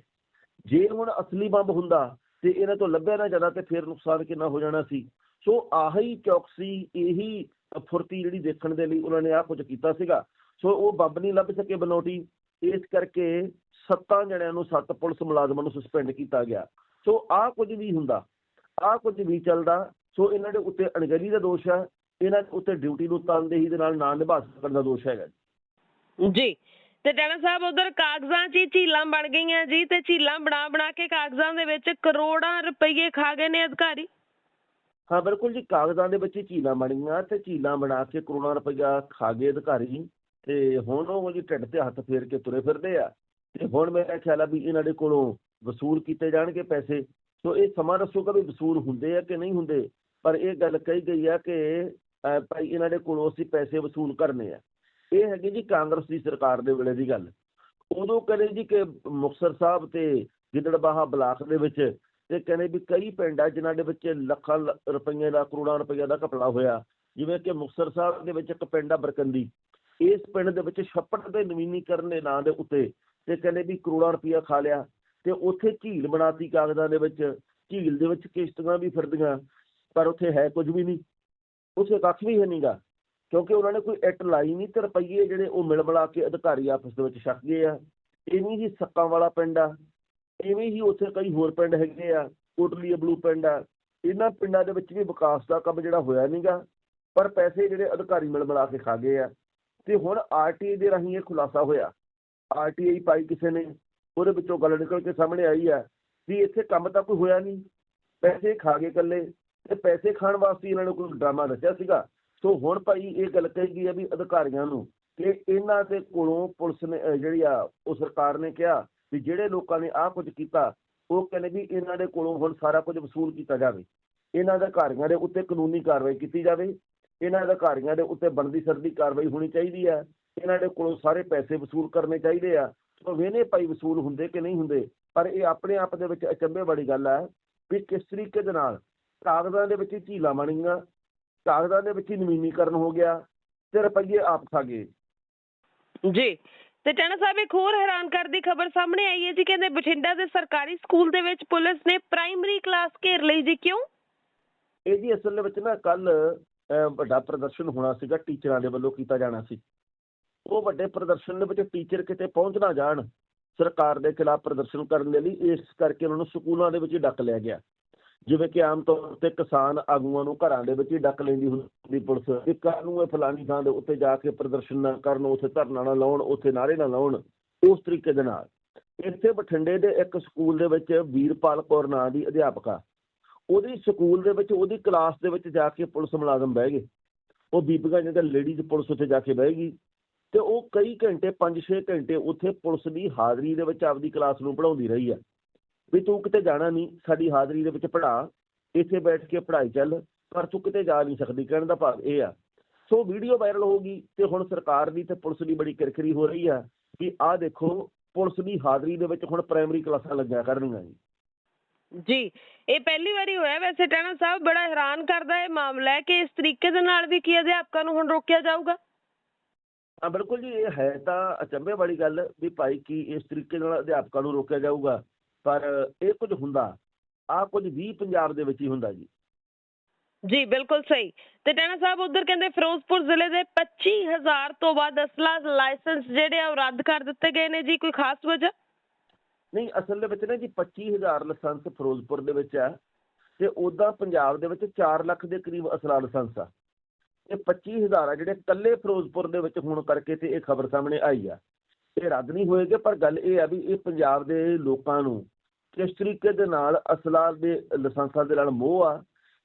ਜੇ ਹੁਣ ਅਸਲੀ ਬੰਬ ਹੁੰਦਾ ਤੇ ਇਹਨਾਂ ਤੋਂ ਲੱਭਿਆ ਨਾ ਜਾਂਦਾ ਤੇ ਫਿਰ ਨੁਕਸਾਨ ਕਿੰਨਾ ਹੋ ਜਾਣਾ ਸੀ। ਸੋ ਆਹੀ ਚੌਕਸੀ, ਇਹੀ ਫੁਰਤੀ ਜਿਹੜੀ ਦੇਖਣ ਦੇ ਲਈ ਉਹਨਾਂ ਨੇ ਆਹ ਕੁਝ ਕੀਤਾ ਸੀਗਾ। ਸੋ ਉਹ ਬੰਬ ਨਹੀਂ ਲੱਭ ਸਕੇ ਬਨੌਟੀ। ਇਸ ਕਰਕੇ ਸੱਤਾਂ ਜਣਿਆਂ ਨੂੰ ਸੱਤ ਪੁਲਿਸ ਮੁਲਾਜ਼ਮਾਂ ਨੂੰ ਸਸਪੈਂਡ ਕੀਤਾ ਗਿਆ। ਸੋ ਆਹ ਕੁਝ ਵੀ ਹੁੰਦਾ, ਆਹ ਕੁਝ ਵੀ ਚੱਲਦਾ। ਸੋ ਇਹਨਾਂ ਦੇ ਉੱਤੇ ਅਣਗਹਿਲੀ ਦਾ ਦੋਸ਼ ਹੈ ਇਹਨਾਂ ਉੱਤੇ ਡਿਊਟੀ ਨੂੰ ਤਨਦੇਹੀ ਦੇ ਨਾਲ ਨਾ ਨਿਭਾ ਸਕਣ ਦਾ ਦੋਸ਼ ਹੈਗਾ ਜੀ। ਤੇ ਟੈਣਾ ਸਾਹਿਬ ਉਧਰ ਕਾਗਜ਼ਾਂ 'ਚ ਝੀਲਾਂ ਬਣ ਗਈਆਂ ਜੀ ਤੇ ਝੀਲਾਂ ਬਣਾ ਬਣਾ ਕੇ ਕਾਗਜ਼ਾਂ ਦੇ ਵਿੱਚ ਕਰੋੜਾਂ ਰੁਪਏ ਖਾ ਗਏ ਨੇ ਅਧਿਕਾਰੀ। ਹਾਂ ਬਿਲਕੁਲ ਜੀ ਕਾਗਜ਼ਾਂ ਦੇ ਵਿੱਚ ਝੀਲਾਂ ਬਣੀਆਂ ਤੇ ਝੀਲਾਂ ਬਣਾ ਕੇ ਕਰੋੜਾਂ ਰੁਪਈਆ ਖਾ ਗਏ ਅਧਿਕਾਰੀ ਤੇ ਹੁਣ ਉਹ ਜੀ ਢਿੱਡ ਤੇ ਹੱਥ ਫੇਰ ਕੇ ਤੁਰੇ ਫਿਰਦੇ ਆ। ਤੇ ਹੁਣ ਮੇਰਾ ਖਿਆਲ ਆ ਵੀ ਇਹਨਾਂ ਦੇ ਕੋਲੋਂ ਵਸੂਲ ਕੀਤੇ ਜਾਣਗੇ ਪੈਸੇ। ਸੋ ਇਹ ਸਮਾਂ ਦੱਸੂਗਾ ਵੀ ਵਸੂਲ ਹੁੰਦੇ ਆ ਕਿ ਨਹੀਂ ਹੁੰਦੇ? ਪਰ ਇਹ ਗੱਲ ਕਹੀ ਗਈ ਆ ਕਿ ਭਾਈ ਇਹਨਾਂ ਦੇ ਕੋਲੋਂ ਅਸੀਂ ਪੈਸੇ ਵਸੂਲ ਕਰਨੇ ਆ। ਇਹ ਹੈਗੀ ਜੀ ਕਾਂਗਰਸ ਦੀ ਸਰਕਾਰ ਦੇ ਵੇਲੇ ਦੀ ਗੱਲ। ਉਦੋਂ ਕਹਿੰਦੇ ਜੀ ਕਿ ਮੁਕਤਸਰ ਸਾਹਿਬ ਤੇ ਗਿੱਦੜਬਾਹਾ ਬਲਾਕ ਦੇ ਵਿੱਚ ਤੇ ਕਹਿੰਦੇ ਵੀ ਕਈ ਪਿੰਡ ਆ ਜਿਨ੍ਹਾਂ ਦੇ ਵਿੱਚ ਲੱਖਾਂ ਲ- ਰੁਪਈਏ ਦਾ, ਕਰੋੜਾਂ ਰੁਪਈਆ ਦਾ ਘਪਲਾ ਹੋਇਆ, ਜਿਵੇਂ ਕਿ ਮੁਕਤਸਰ ਸਾਹਿਬ ਦੇ ਵਿੱਚ ਇੱਕ ਪਿੰਡ ਆ ਬਰਕੰਦੀ। ਇਸ ਪਿੰਡ ਦੇ ਵਿੱਚ ਛੱਪੜ ਦੇ ਨਵੀਨੀਕਰਨ ਦੇ ਨਾਂ ਦੇ ਉੱਤੇ ਤੇ ਕਹਿੰਦੇ ਵੀ ਕਰੋੜਾਂ ਰੁਪਈਆ ਖਾ ਲਿਆ ਤੇ ਉੱਥੇ ਝੀਲ ਬਣਾਤੀ ਕਾਗਜ਼ਾਂ ਦੇ ਵਿੱਚ। ਝੀਲ ਦੇ ਵਿੱਚ ਕਿਸ਼ਤਾਂ ਵੀ ਫਿਰਦੀਆਂ, ਪਰ ਉੱਥੇ ਹੈ ਕੁਝ ਵੀ ਨਹੀਂ। ਉੱਥੇ ਕੱਖ ਵੀ ਹੈ ਨਹੀਂਗਾ, ਕਿਉਂਕਿ ਉਹਨਾਂ ਨੇ ਕੋਈ ਇੱਟ ਲਾਈ ਨਹੀਂ ਤੇ ਰੁਪਈਏ ਜਿਹੜੇ ਉਹ ਮਿਲ ਮਿਲਾ ਕੇ ਅਧਿਕਾਰੀ ਆਪਸ ਦੇ ਵਿੱਚ ਛੱਕ ਗਏ ਆ। ਇਵੇਂ ਹੀ ਸੱਕਾਂ ਵਾਲਾ ਪਿੰਡ ਆ, ਇਵੇਂ ਹੀ ਉੱਥੇ ਕਈ ਹੋਰ ਪਿੰਡ ਹੈਗੇ ਆ ਕੋਟਲੀ ਬਲੂ ਪਿੰਡ ਆ। ਇਹਨਾਂ ਪਿੰਡਾਂ ਦੇ ਵਿੱਚ ਵੀ ਵਿਕਾਸ ਦਾ ਕੰਮ ਜਿਹੜਾ ਹੋਇਆ ਨਹੀਂਗਾ, ਪਰ ਪੈਸੇ ਜਿਹੜੇ ਅਧਿਕਾਰੀ ਮਿਲ ਮਿਲਾ ਕੇ ਖਾ ਗਏ ਆ। ਤੇ ਹੁਣ ਆਰਟੀਆਈ ਦੇ ਰਾਹੀਂ ਇਹ ਖੁਲਾਸਾ ਹੋਇਆ। ਆਰਟੀਆਈ ਪਾਈ ਕਿਸੇ ਨੇ, ਉਹਦੇ ਵਿੱਚੋਂ ਗੱਲ ਨਿਕਲ ਕੇ ਸਾਹਮਣੇ ਆਈ ਆ ਵੀ ਇੱਥੇ ਕੰਮ ਤਾਂ ਕੋਈ ਹੋਇਆ ਨਹੀਂ। ਪੈਸੇ ਖਾ ਗਏ ਇਕੱਲੇ। ਤੇ ਪੈਸੇ ਖਾਣ ਵਾਸਤੇ ਇਹਨਾਂ ਨੇ ਕੋਈ ਡਰਾਮਾ ਰਚਿਆ ਸੀਗਾ। ਸੋ ਹੁਣ ਭਾਈ ਇਹ ਗੱਲ ਕਹੀ ਗਈ ਹੈ ਵੀ ਅਧਿਕਾਰੀਆਂ ਨੂੰ ਕਿ ਇਹਨਾਂ ਦੇ ਕੋਲੋਂ ਪੁਲਿਸ ਨੇ ਜਿਹੜੀ ਆ, ਉਹ ਸਰਕਾਰ ਨੇ ਕਿਹਾ ਵੀ ਜਿਹੜੇ ਲੋਕਾਂ ਨੇ ਆਹ ਕੁਝ ਕੀਤਾ, ਉਹ ਕਹਿੰਦੇ ਵੀ ਇਹਨਾਂ ਦੇ ਕੋਲੋਂ ਹੁਣ ਸਾਰਾ ਕੁਝ ਵਸੂਲ ਕੀਤਾ ਜਾਵੇ। ਇਹਨਾਂ ਅਧਿਕਾਰੀਆਂ ਦੇ ਉੱਤੇ ਕਾਨੂੰਨੀ ਕਾਰਵਾਈ ਕੀਤੀ ਜਾਵੇ। ਇਹਨਾਂ ਅਧਿਕਾਰੀਆਂ ਦੇ ਉੱਤੇ ਬਣਦੀ ਸਰਦੀ ਕਾਰਵਾਈ ਹੋਣੀ ਚਾਹੀਦੀ ਹੈ ਇਹਨਾਂ ਦੇ ਕੋਲੋਂ ਸਾਰੇ ਪੈਸੇ ਵਸੂਲ ਕਰਨੇ ਚਾਹੀਦੇ ਆ। ਸੋ ਵੇਨੇ ਭਾਈ ਵਸੂਲ ਹੁੰਦੇ ਕਿ ਨਹੀਂ ਹੁੰਦੇ? ਪਰ ਇਹ ਆਪਣੇ ਆਪ ਦੇ ਵਿੱਚ ਅਚੰਭੇ ਵਾਲੀ ਗੱਲ ਹੈ ਵੀ ਕਿਸ ਤਰੀਕੇ ਦੇ ਨਾਲ ਕਾਗਜ਼ਾਂ ਦੇ ਵਿੱਚ ਝੀਲਾਂ ਬਣੀਆਂ ਕਾਗਜ਼ਾਂ ਦੇ ਵਿੱਚ ਨਵੀਨੀਕਰਨ ਹੋ ਗਿਆ ਤੇ ਰੁਪਈਏ ਆਪ ਖਾ ਗਏ। ਜੀ ਤੇ ਟਾਣਾ ਸਾਹਿਬ ਇੱਕ ਹੋਰ ਹੈਰਾਨ ਕਰਦੀ ਖਬਰ ਸਾਹਮਣੇ ਆਈ ਹੈ ਜੀ ਕਹਿੰਦੇ ਬਠਿੰਡਾ ਦੇ ਸਰਕਾਰੀ ਸਕੂਲ ਦੇ ਵਿੱਚ ਪੁਲਿਸ ਨੇ ਪ੍ਰਾਇਮਰੀ ਕਲਾਸ ਘੇਰ ਲਈ ਜੀ ਕਿਉਂ? ਇਹ ਜੀ ਅਸਲ ਦੇ ਵਿੱਚ ਨਾ ਕੱਲ ਵੱਡਾ ਪ੍ਰਦਰਸ਼ਨ ਹੋਣਾ ਸੀਗਾ ਟੀਚਰਾਂ ਦੇ ਵੱਲੋਂ ਕੀਤਾ ਜਾਣਾ ਸੀ। ਉਹ ਵੱਡੇ ਪ੍ਰਦਰਸ਼ਨ ਦੇ ਵਿੱਚ ਟੀਚਰ ਕਿਤੇ ਪਹੁੰਚ ਨਾ ਜਾਣ ਸਰਕਾਰ ਦੇ ਖਿਲਾਫ ਪ੍ਰਦਰਸ਼ਨ ਕਰਨ ਦੇ ਲਈ ਇਸ ਕਰਕੇ ਉਹਨਾਂ ਨੂੰ ਸਕੂਲਾਂ ਦੇ ਵਿੱਚ ਡੱਕ ਲਿਆ ਗਿਆ। ਜਿਵੇਂ ਕਿ ਆਮ ਤੌਰ ਤੇ ਕਿਸਾਨ ਆਗੂਆਂ ਨੂੰ ਘਰਾਂ ਦੇ ਵਿੱਚ ਹੀ ਡੱਕ ਲੈਂਦੀ ਹੁੰਦੀ ਪੁਲਿਸ। ਕਿ ਕੱਲ੍ਹ ਨੂੰ ਇਹ ਫਲਾਨੀ ਥਾਂ ਦੇ ਉੱਤੇ ਜਾ ਕੇ ਪ੍ਰਦਰਸ਼ਨ ਨਾ ਕਰਨ, ਉੱਥੇ ਧਰਨਾ ਨਾ ਲਾਉਣ, ਉੱਥੇ ਨਾਰੇ ਨਾ ਲਾਉਣ, ਉਸ ਤਰੀਕੇ ਦੇ ਨਾਲ। ਇੱਥੇ ਬਠਿੰਡੇ ਦੇ ਇੱਕ ਸਕੂਲ ਦੇ ਵਿੱਚ ਵੀਰਪਾਲ ਕੌਰ ਨਾਂ ਦੀ ਅਧਿਆਪਕਾ ਉਹਦੀ ਸਕੂਲ ਦੇ ਵਿੱਚ, ਉਹਦੀ ਕਲਾਸ ਦੇ ਵਿੱਚ ਜਾ ਕੇ ਪੁਲਿਸ ਮੁਲਾਜ਼ਮ ਬਹਿ ਗਏ। ਉਹ ਬੀਬੀਆਂ ਜਿਹੜਾ ਲੇਡੀਜ਼ ਪੁਲਿਸ ਉੱਥੇ ਜਾ ਕੇ ਬਹਿ ਗਈ ਤੇ ਉਹ ਕਈ ਘੰਟੇ 5-6 ਘੰਟੇ ਉੱਥੇ ਪੁਲਿਸ ਦੀ ਹਾਜ਼ਰੀ ਦੇ ਵਿੱਚ ਆਪਦੀ ਕਲਾਸ ਨੂੰ ਪੜਾਉਂਦੀ ਰਹੀ ਆ। ਵੀ ਤੂੰ ਕਿਤੇ ਜਾਣਾ ਨਹੀਂ ਸਾਡੀ ਹਾਜ਼ਰੀ ਦੇ ਵਿੱਚ ਪੜਾ ਇੱਥੇ ਬੈਠ ਕੇ ਪੜ੍ਹਾਈ ਚੱਲ ਪਰ ਤੂੰ ਕਿਤੇ ਜਾ ਨਹੀਂ ਸਕਦੀ ਕਹਿਣ ਦਾ ਭਾਵ ਇਹ ਆ। ਸੋ ਵੀਡੀਓ ਵਾਇਰਲ ਹੋ ਗਈ ਤੇ ਹੁਣ ਸਰਕਾਰ ਦੀ ਤੇ ਪੁਲਿਸ ਦੀ ਬੜੀ ਕਿਰਕਰੀ ਹੋ ਰਹੀ ਆ ਕਿ ਆਹ ਦੇਖੋ ਪੁਲਿਸ ਦੀ ਹਾਜ਼ਰੀ ਦੇ ਵਿੱਚ ਹੁਣ ਪ੍ਰਾਇਮਰੀ ਕਲਾਸਾਂ ਲੱਗਿਆ ਕਰਨਗੀਆਂ ਜੀ। ਜੀ ਇਹ ਪਹਿਲੀ ਵਾਰੀ ਹੋਇਆ ਵੈਸੇ ਟਾਣਾ ਸਾਹਿਬ ਬੜਾ ਹੈਰਾਨ ਕਰਦਾ ਇਹ ਮਾਮਲਾ ਹੈ ਕਿ ਇਸ ਤਰੀਕੇ ਦੇ ਨਾਲ ਵੀ ਕੀ ਅਧਿਆਪਕਾਂ ਨੂੰ ਹੁਣ ਰੋਕਿਆ ਜਾਊਗਾ? ਹਾਂ ਬਿਲਕੁਲ ਜੀ ਇਹ ਹੈ ਤਾਂ ਅਚੰਭੇ ਵਾਲੀ ਗੱਲ ਵੀ ਭਾਈ ਕੀ ਇਸ ਤਰੀਕੇ ਨਾਲ ਅਧਿਆਪਕਾਂ ਨੂੰ ਰੋਕਿਆ ਜਾਊਗਾ। ਪਰ ਇਹ ਕੁਝ ਹੁੰਦਾ ਆ ਕੁਝ ਵੀ ਪੰਜਾਬ ਦੇ ਵਿੱਚ ਹੀ ਹੁੰਦਾ ਜੀ। ਜੀ ਬਿਲਕੁਲ ਸਹੀ। ਤੇ ਟਾਣਾ ਸਾਹਿਬ ਉਧਰ ਕਹਿੰਦੇ ਫਿਰੋਜ਼ਪੁਰ ਜ਼ਿਲ੍ਹੇ ਦੇ 25000 ਤੋਂ ਵੱਧ ਅਸਲਾ ਲਾਇਸੈਂਸ ਜਿਹੜੇ ਆ ਉਹ ਰੱਦ ਕਰ ਦਿੱਤੇ ਗਏ ਨੇ ਜੀ ਕੋਈ ਖਾਸ ਵਜ੍ਹਾ? ਨਹੀਂ ਅਸਲ ਦੇ ਵਿੱਚ ਨਾ ਜੀ 25000 ਲਾਇਸੈਂਸ ਫਿਰੋਜ਼ਪੁਰ ਦੇ ਵਿੱਚ ਆ ਤੇ ਉਦਾਂ ਪੰਜਾਬ ਦੇ ਵਿੱਚ 4 ਲੱਖ ਦੇ ਕਰੀਬ ਅਸਲਾ ਲਾਇਸੈਂਸ ਆ। ਇਹ 25000 ਆ ਜਿਹੜੇ ਕੱਲੇ ਫਿਰੋਜ਼ਪੁਰ ਦੇ ਵਿੱਚ ਹੋਣ ਕਰਕੇ ਤੇ ਇਹ ਖਬਰ ਸਾਹਮਣੇ ਆਈ ਆ। ਇਹ ਰੱਦ ਨਹੀਂ ਹੋਏਗੇ, ਪਰ ਗੱਲ ਇਹ ਆ ਵੀ ਇਹ ਪੰਜਾਬ ਦੇ ਲੋਕਾਂ ਨੂੰ ਕਿਸ ਤਰੀਕੇ ਦੇ ਨਾਲ ਅਸਲਾ ਦੇ ਲਾਇਸੈਂਸਾਂ ਦੇ ਨਾਲ ਮੋਹ ਆ,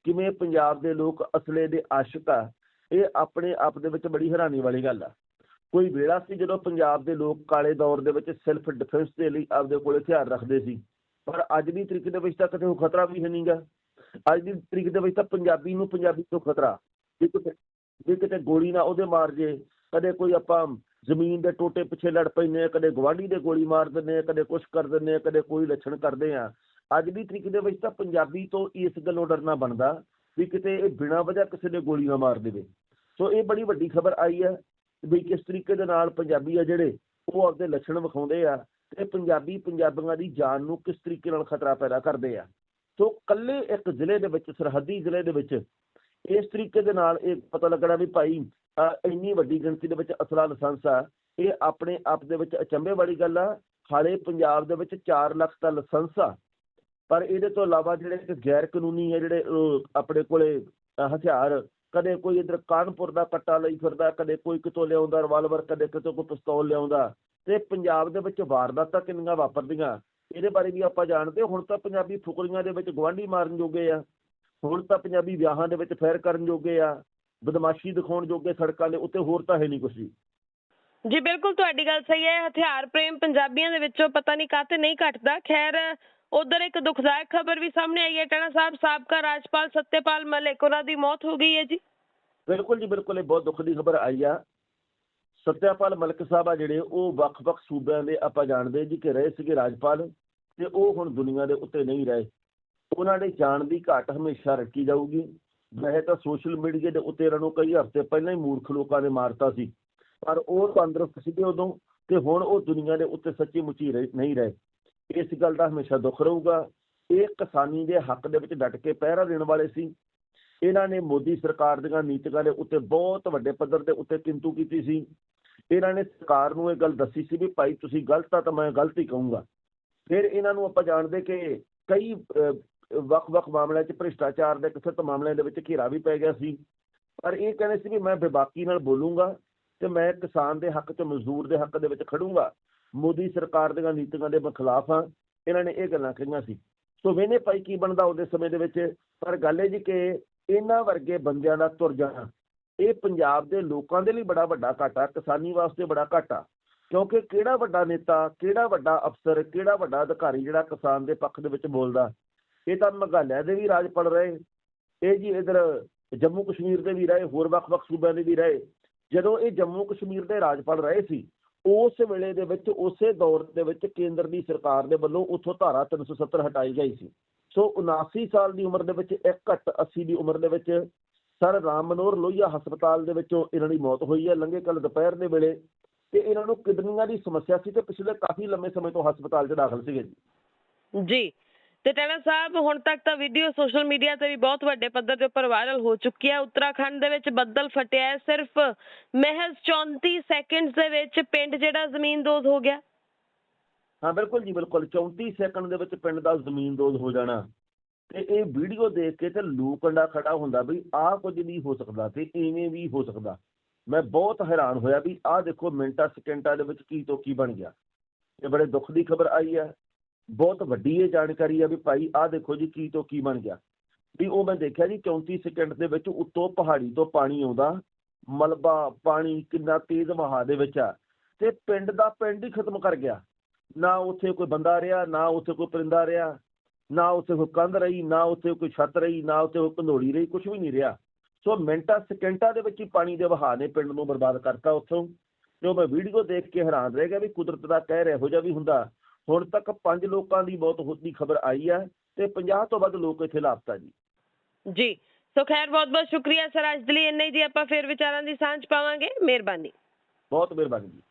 ਕਿਵੇਂ ਪੰਜਾਬ ਦੇ ਲੋਕ ਅਸਲੇ ਦੇ ਆਸ਼ਿਕ ਆ, ਇਹ ਆਪਣੇ ਆਪ ਦੇ ਵਿੱਚ ਬੜੀ ਹੈਰਾਨੀ ਵਾਲੀ ਗੱਲ ਆ। ਕੋਈ ਵੇਲਾ ਸੀ ਜਦੋਂ ਪੰਜਾਬ ਦੇ ਲੋਕ ਕਾਲੇ ਦੌਰ ਦੇ ਵਿੱਚ ਸੈਲਫ ਡਿਫੈਂਸ ਦੇ ਲਈ ਆਪਦੇ ਕੋਲ ਹਥਿਆਰ ਰੱਖਦੇ ਸੀ, ਪਰ ਅੱਜ ਦੀ ਤਰੀਕ ਦੇ ਵਿੱਚ ਤਾਂ ਕਿਤੇ ਉਹ ਖਤਰਾ ਵੀ ਹੈ ਨਹੀਂਗਾ ਅੱਜ ਦੀ ਤਰੀਕ ਦੇ ਵਿੱਚ ਤਾਂ ਪੰਜਾਬੀ ਨੂੰ ਪੰਜਾਬੀ ਤੋਂ ਖਤਰਾ। ਜੇ ਕਿਤੇ ਜੇ ਕਿਤੇ ਗੋਲੀ ਨਾ ਉਹਦੇ ਮਾਰ ਜੇ, ਕਦੇ ਕੋਈ ਆਪਾਂ ਜ਼ਮੀਨ ਦੇ ਟੋਟੇ ਪਿੱਛੇ ਲੜ ਪੈਂਦੇ ਆ, ਕਦੇ ਗਵਾਂਢੀ ਦੇ ਗੋਲੀ ਮਾਰ ਦਿੰਦੇ ਆ, ਕਦੇ ਕੁਛ ਕਰ ਦਿੰਦੇ ਆ, ਕਦੇ ਕੋਈ ਲੱਛਣ ਕਰਦੇ ਆ। ਅੱਜ ਦੀ ਤਰੀਕ ਦੇ ਵਿੱਚ ਤਾਂ ਪੰਜਾਬੀ ਤੋਂ ਇਸ ਗੱਲੋਂ ਡਰਨਾ ਬਣਦਾ ਵੀ ਕਿਤੇ ਇਹ ਬਿਨਾਂ ਵਜ੍ਹਾ ਕਿਸੇ ਨੇ ਗੋਲੀ ਨਾ ਮਾਰ ਦੇਵੇ। ਸੋ ਇਹ ਬੜੀ ਵੱਡੀ ਖਬਰ ਆਈ ਹੈ ਵੀ ਕਿਸ ਤਰੀਕੇ ਦੇ ਨਾਲ ਪੰਜਾਬੀ ਆ ਜਿਹੜੇ, ਉਹ ਆਪਦੇ ਲੱਛਣ ਵਿਖਾਉਂਦੇ ਆ ਤੇ ਪੰਜਾਬੀ ਪੰਜਾਬੀਆਂ ਦੀ ਜਾਨ ਨੂੰ ਕਿਸ ਤਰੀਕੇ ਨਾਲ ਖਤਰਾ ਪੈਦਾ ਕਰਦੇ ਆ। ਸੋ ਕੱਲੇ ਇੱਕ ਜ਼ਿਲ੍ਹੇ ਦੇ ਵਿੱਚ, ਸਰਹੱਦੀ ਜ਼ਿਲ੍ਹੇ ਦੇ ਵਿੱਚ ਇਸ ਤਰੀਕੇ ਦੇ ਨਾਲ ਇਹ ਪਤਾ ਲੱਗਣਾ ਵੀ ਭਾਈ ਇੰਨੀ ਵੱਡੀ ਗਿਣਤੀ ਦੇ ਵਿੱਚ ਅਸਲਾ ਲਾਇਸੈਂਸ ਆ, ਇਹ ਆਪਣੇ ਆਪ ਦੇ ਵਿੱਚ ਅਚੰਭੇ ਵਾਲੀ ਗੱਲ ਆ, ਹਾਲੇ ਪੰਜਾਬ ਦੇ ਵਿੱਚ 4 ਲੱਖ ਦਾ ਲਾਇਸੈਂਸ ਆ, ਪਰ ਇਹਦੇ ਤੋਂ ਇਲਾਵਾ ਜਿਹੜੇ ਗੈਰ ਕਾਨੂੰਨੀ ਆ, ਜਿਹੜੇ ਆਪਣੇ ਕੋਲੇ ਹਥਿਆਰ, ਕਦੇ ਕੋਈ ਇਧਰ ਕਾਨਪੁਰ ਦਾ ਕੱਟਾ ਲਈ ਫਿਰਦਾ, ਕਦੇ ਕੋਈ ਕਿਤੋਂ ਲਿਆਉਂਦਾ ਰਿਵਾਲਵਰ ਕਦੇ ਕਿਤੋਂ ਕੋਈ ਪਿਸਤੌਲ ਲਿਆਉਂਦਾ, ਤੇ ਪੰਜਾਬ ਦੇ ਵਿੱਚ ਵਾਰਦਾਤਾਂ ਕਿੰਨੀਆਂ ਵਾਪਰਦੀਆਂ, ਇਹਦੇ ਬਾਰੇ ਵੀ ਆਪਾਂ ਜਾਣਦੇ, ਹੁਣ ਤਾਂ ਪੰਜਾਬੀ ਫੁਕਰੀਆਂ ਦੇ ਵਿੱਚ ਗਵਾਂਢੀ ਮਾਰਨ ਜੋਗੇ ਆ, ਹੁਣ ਤਾਂ ਪੰਜਾਬੀ ਵਿਆਹਾਂ ਦੇ ਵਿੱਚ ਫੈਰ ਕਰਨ ਜੋਗੇ ਆ ਬਦਮਾਸ਼ੀ ਦਿਖਾਉਣ ਜੋਗੇ ਸੜਕਾਂ ਦੇ ਉੱਤੇ ਹੋਰ ਤਾਂ ਹੈ ਨਹੀਂ ਕੁਛ ਜੀ ਜੀ ਬਿਲਕੁਲ ਤੁਹਾਡੀ ਗੱਲ ਸਹੀ ਹੈ। ਹਥਿਆਰ ਪ੍ਰੇਮ ਪੰਜਾਬੀਆਂ ਦੇ ਵਿੱਚੋਂ ਪਤਾ ਨਹੀਂ ਕਾਤੇ ਨਹੀਂ ਘਟਦਾ। ਖੈਰ ਉਧਰ ਇੱਕ ਦੁਖਦਾਇਕ ਖਬਰ ਵੀ ਸਾਹਮਣੇ ਆਈ ਹੈ। ਟਾਣਾ ਸਾਹਿਬ ਸਾਬਕਾ ਰਾਜਪਾਲ ਸੱਤੇਪਾਲ ਮਲਿਕ ਉਹਨਾਂ ਦੀ ਮੌਤ ਹੋ ਗਈ ਹੈ ਜੀ। ਬਿਲਕੁਲ ਜੀ ਬਿਲਕੁਲ ਇਹ ਬਹੁਤ ਦੁੱਖ ਦੀ ਖਬਰ ਆਈ ਆ। ਸਤਿਆਪਾਲ ਮਲਿਕ ਸਾਹਿਬ ਆ ਜਿਹੜੇ ਉਹ ਵੱਖ-ਵੱਖ ਸੂਬਿਆਂ ਦੇ ਆਪਾਂ ਜਾਣਦੇ ਜੀ ਕਿ ਰਹੇ ਸੀਗੇ ਰਾਜਪਾਲ ਤੇ ਉਹ ਹੁਣ ਦੁਨੀਆ ਦੇ ਉੱਤੇ ਨਹੀਂ ਰਹੇ। ਉਹਨਾਂ ਦੇ ਜਾਣ ਦੀ ਘਾਟ ਹਮੇਸ਼ਾ ਰੱਖੀ ਜਾਊਗੀ। ਵੈਸੇ ਤਾਂ ਸੋਸ਼ਲ ਮੀਡੀਆ ਦੇ ਉੱਤੇ ਇਹਨਾਂ ਨੂੰ ਕਈ ਹਫ਼ਤੇ ਪਹਿਲਾਂ ਹੀ ਮੂਰਖ ਲੋਕਾਂ ਨੇ ਮਾਰਤਾ ਸੀ। ਪਰ ਉਹ ਤੰਦਰੁਸਤ ਸੀਗੇ ਉਦੋਂ ਤੇ ਹੁਣ ਉਹ ਦੁਨੀਆ ਦੇ ਉੱਤੇ ਸੱਚੀ ਮੁੱਚੀ ਰਹੇ- ਨਹੀਂ ਰਹੇ। ਇਸ ਗੱਲ ਦਾ ਹਮੇਸ਼ਾ ਦੁੱਖ ਰਹੂਗਾ। ਇਹ ਕਿਸਾਨੀ ਦੇ ਹੱਕ ਦੇ ਵਿੱਚ ਡਟ ਕੇ ਪਹਿਰਾ ਦੇਣ ਵਾਲੇ ਸੀ। ਇਹਨਾਂ ਨੇ ਮੋਦੀ ਸਰਕਾਰ ਦੀਆਂ ਨੀਤੀਆਂ ਦੇ ਉੱਤੇ ਬਹੁਤ ਵੱਡੇ ਪੱਧਰ ਦੇ ਉੱਤੇ ਕਿੰਤੂ ਕੀਤੀ ਸੀ। ਇਹਨਾਂ ਨੇ ਸਰਕਾਰ ਨੂੰ ਇਹ ਗੱਲ ਦੱਸੀ ਸੀ ਵੀ ਭਾਈ ਤੁਸੀਂ ਗਲਤ ਆ ਤਾਂ ਮੈਂ ਗਲਤ ਹੀ ਕਹੂੰਗਾ। ਫਿਰ ਇਹਨਾਂ ਨੂੰ ਆਪਾਂ ਜਾਣਦੇ ਕਿ ਕਈ ਵੱਖ-ਵੱਖ ਮਾਮਲਿਆਂ 'ਚ ਭ੍ਰਿਸ਼ਟਾਚਾਰ ਦੇ ਕਿਸੇ ਮਾਮਲਿਆਂ ਦੇ ਵਿੱਚ ਘੇਰਾ ਵੀ ਪੈ ਗਿਆ ਸੀ। ਪਰ ਇਹ ਕਹਿੰਦੇ ਸੀ ਵੀ ਮੈਂ ਬੇਬਾਕੀ ਨਾਲ ਬੋਲੂੰਗਾ ਤੇ ਮੈਂ ਕਿਸਾਨ ਦੇ ਹੱਕ 'ਚ ਮਜ਼ਦੂਰ ਦੇ ਹੱਕ ਦੇ ਵਿੱਚ ਖੜੂੰਗਾ। ਮੋਦੀ ਸਰਕਾਰ ਦੀਆਂ ਨੀਤੀਆਂ ਦੇ ਮੈਂ ਖਿਲਾਫ ਹਾਂ, ਇਹਨਾਂ ਨੇ ਇਹ ਗੱਲਾਂ ਕਹੀਆਂ ਸੀ। ਸੋ ਵੇਨੇ ਭਾਈ ਕੀ ਬਣਦਾ ਉਹਦੇ ਸਮੇਂ ਦੇ ਵਿੱਚ? ਪਰ ਗੱਲ ਇਹ ਜੀ ਕਿ ਇਹਨਾਂ ਵਰਗੇ ਬੰਦਿਆਂ ਦਾ ਤੁਰ ਜਾਣਾ, ਇਹ ਪੰਜਾਬ ਦੇ ਲੋਕਾਂ ਦੇ ਲਈ ਬੜਾ ਵੱਡਾ ਘਾਟਾ, ਕਿਸਾਨੀ ਵਾਸਤੇ ਬੜਾ ਘਾਟਾ। ਕਿਉਂਕਿ ਕਿਹੜਾ ਵੱਡਾ ਨੇਤਾ, ਕਿਹੜਾ ਵੱਡਾ ਅਫਸਰ, ਕਿਹੜਾ ਵੱਡਾ ਅਧਿਕਾਰੀ ਜਿਹੜਾ ਕਿਸਾਨ ਦੇ ਪੱਖ ਦੇ ਵਿੱਚ ਬੋਲਦਾ? ਇਹ ਤਾਂ ਮੇਘਾਲਿਆ ਦੇ ਵੀ ਰਾਜਪਾਲ ਰਹੇ। ਇਹ ਜੀ ਇਧਰ ਜੰਮੂ ਕਸ਼ਮੀਰ ਦੇ ਵੀ ਰਹੇ, ਹੋਰ ਵੱਖ-ਵੱਖ ਸੂਬਿਆਂ ਦੇ ਵੀ ਰਹੇ। ਜਦੋਂ ਇਹ ਜੰਮੂ ਕਸ਼ਮੀਰ ਦੇ ਰਾਜਪਾਲ ਰਹੇ ਸੀ, ਉਸ ਵੇਲੇ ਦੇ ਵਿੱਚ, ਉਸੇ ਦੌਰ ਦੇ ਵਿੱਚ ਕੇਂਦਰ ਦੀ ਸਰਕਾਰ ਦੇ ਵੱਲੋਂ ਉੱਥੋਂ ਧਾਰਾ 370 ਹਟਾਈ ਗਈ ਸੀ। ਸੋ 79 ਸਾਲ ਦੀ ਉਮਰ ਦੇ ਵਿੱਚ ਇੱਕ ਘੱਟ 80 ਦੀ ਉਮਰ ਦੇ ਵਿੱਚ ਸਰ ਰਾਮ ਮਨੋਹਰ ਲੋਹੀਆ ਹਸਪਤਾਲ ਦੇ ਵਿੱਚੋਂ ਇਹਨਾਂ ਦੀ ਮੌਤ ਹੋਈ ਹੈ, ਲੰਘੇ ਕੱਲ ਦੁਪਹਿਰ ਦੇ ਵੇਲੇ। ਤੇ ਇਹਨਾਂ ਨੂੰ ਕਿਡਨੀਆਂ ਦੀ ਸਮੱਸਿਆ ਸੀ ਤੇ ਪਿਛਲੇ ਕਾਫੀ ਲੰਮੇ ਸਮੇਂ ਤੋਂ ਹਸਪਤਾਲ 'ਚ ਦਾਖਲ ਸੀਗੇ ਜੀ। ਜੀ ਤੇ ਸਾਹਿਬ, ਹੁਣ ਤੱਕ ਤਾਂ ਵੀਡੀਓ ਸੋਸ਼ਲ ਮੀਡੀਆ ਤੇ ਵੀ ਬਹੁਤ ਵੱਡੇ ਪੱਧਰ ਦੇ ਉੱਪਰ ਵਾਇਰਲ ਹੋ ਚੁੱਕੀ ਹੈ। ਉੱਤਰਾਖੰਡ ਦੇ ਵਿੱਚ ਬੱਦਲ ਫਟਿਆ ਹੈ। ਸਿਰਫ ਮਹਿਜ਼ 34 ਸੈਕਿੰਡਸ ਦੇ ਵਿੱਚ ਪਿੰਡ ਜਿਹੜਾ ਜ਼ਮੀਨਦੋਜ਼ ਹੋ ਗਿਆ। ਹਾਂ, ਬਿਲਕੁਲ ਜੀ, ਬਿਲਕੁਲ। 34 ਸੈਕਿੰਡ ਦੇ ਵਿੱਚ ਪਿੰਡ ਦਾ ਜ਼ਮੀਨਦੋਜ਼ ਹੋ ਜਾਣਾ। ਤੇ ਇਹ ਵੀਡੀਓ ਦੇਖ ਕੇ ਤੇ ਲੂ ਕੰਡਾ ਖੜਾ ਹੁੰਦਾ ਵੀ ਆਹ ਕੁਝ ਨਹੀਂ ਹੋ ਸਕਦਾ ਤੇ ਇਵੇਂ ਵੀ ਹੋ ਸਕਦਾ। ਮੈਂ ਬਹੁਤ ਹੈਰਾਨ ਹੋਇਆ ਵੀ ਆਹ ਦੇਖੋ ਮਿੰਟਾਂ, ਸਕਿੰਟਾਂ ਦੇ ਵਿੱਚ ਕੀ ਤੋਂ ਕੀ ਬਣ ਗਿਆ। ਇਹ ਬੜੇ ਦੁੱਖ ਦੀ ਖਬਰ ਆਈ ਹੈ। ਬਹੁਤ ਵੱਡੀ ਇਹ ਜਾਣਕਾਰੀ ਆ ਵੀ ਭਾਈ ਆਹ ਦੇਖੋ ਜੀ ਕੀ ਤੋਂ ਕੀ ਬਣ ਗਿਆ। ਵੀ ਉਹ ਮੈਂ ਦੇਖਿਆ ਜੀ 34 ਸਕਿੰਟ ਦੇ ਵਿੱਚ ਉੱਤੋਂ ਪਹਾੜੀ ਤੋਂ ਪਾਣੀ ਆਉਂਦਾ, ਮਲਬਾ, ਪਾਣੀ ਕਿੰਨਾ ਤੇਜ਼ ਵਹਾਅ ਦੇ ਵਿੱਚ ਆ ਤੇ ਪਿੰਡ ਦਾ ਪਿੰਡ ਹੀ ਖਤਮ ਕਰ ਗਿਆ। ਨਾ ਉੱਥੇ ਕੋਈ ਬੰਦਾ ਰਿਹਾ, ਨਾ ਉੱਥੇ ਕੋਈ ਪਰਿੰਦਾ ਰਿਹਾ, ਨਾ ਉੱਥੇ ਕੋਈ ਕੰਧ ਰਹੀ, ਨਾ ਉੱਥੇ ਕੋਈ ਛੱਤ ਰਹੀ, ਨਾ ਉੱਥੇ ਕੋਈ ਕੰਧੋੜੀ ਰਹੀ ਕੁਝ ਵੀ ਨਹੀਂ ਰਿਹਾ। ਸੋ ਮਿੰਟਾਂ ਸਕਿੰਟਾਂ ਦੇ ਵਿੱਚ ਹੀ ਪਾਣੀ ਦੇ ਵਹਾਅ ਨੇ ਪਿੰਡ ਨੂੰ ਬਰਬਾਦ ਕਰਤਾ ਉੱਥੋਂ। ਜੋ ਮੈਂ ਵੀਡੀਓ ਦੇਖ ਕੇ ਹੈਰਾਨ ਰਹਿ ਗਿਆ ਵੀ ਕੁਦਰਤ ਦਾ ਕਹਿਰ ਇਹੋ ਜਿਹਾ ਵੀ ਹੁੰਦਾ ਹੁਣ ਤੱਕ ਪੰਜ ਲੋਕਾਂ ਦੀ ਮੌਤ ਹੋਣ ਦੀ ਖਬਰ ਆਈ ਹੈ ਤੇ 50 ਤੋਂ ਵੱਧ ਲੋਕ ਇੱਥੇ ਲਾਪਤਾ ਜੀ ਜੀ ਸੋ ਖੈਰ ਬਹੁਤ ਬਹੁਤ ਸ਼ੁਕਰੀਆ ਸਰ ਅੱਜ ਦੇ ਲਈ ਇੰਨਾ ਹੀ ਜੀ ਆਪਾਂ ਫਿਰ ਵਿਚਾਰਾਂ ਦੀ ਸਾਂਝ ਪਾਵਾਂਗੇ। ਮਿਹਰਬਾਨੀ। ਬਹੁਤ ਮਿਹਰਬਾਨੀ ਜੀ।